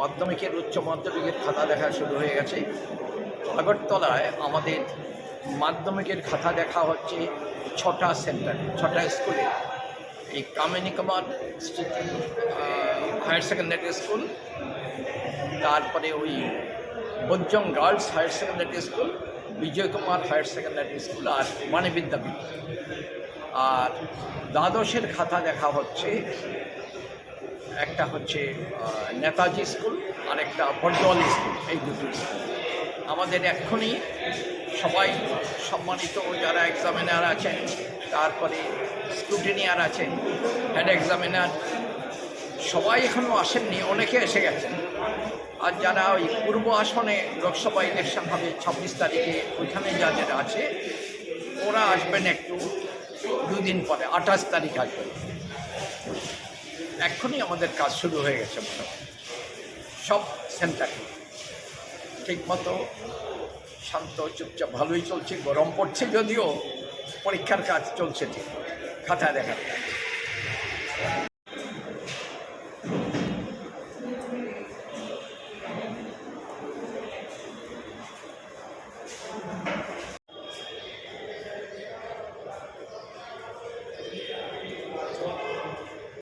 মাধ্যমিকের উচ্চ মাধ্যমিকের খাতা দেখা শুরু হয়ে গেছে। আগরতলায় আমাদের মাধ্যমিকের খাতা দেখা হচ্ছে ছটা সেন্টারে, ছটা স্কুলে। এই কামিনী কুমার স্মৃতি হায়ার সেকেন্ডারি স্কুল, তারপরে ওই বজ্জং girls higher secondary school, Bijoy Kumar higher secondary school আর মানে বিদ্যাপীঠ। আর দ্বাদশের খাতা দেখা হচ্ছে একটা হচ্ছে নেতাজি স্কুল আর একটা বটদল স্কুল, এই দুটো। স্কুল আমাদের এক্ষুনি সবাই সম্মানিত যারা এক্সামিনার আছেন, তারপরে স্ক্রুটিনিয়ার আছেন হেড এক্সামিনার সবাই এখনও আসেননি, অনেকে এসে গেছেন। আর যারা ওই পূর্ব আসনে লোকসভা ইলেকশন হবে ছাব্বিশ তারিখে, ওইখানে যাদের আছে, ওরা আসবেন একটু দুদিন পরে, আঠাশ তারিখ আসবেন। এক্ষুনি আমাদের কাজ শুরু হয়ে গেছে মোটামুটি। সব সেন্টারে ঠিকমতো শান্ত, চুপচাপ, ভালোই চলছে, গরম পড়ছে যদিও, পরীক্ষার কাজ চলছে ঠিক। খাতায় দেখার।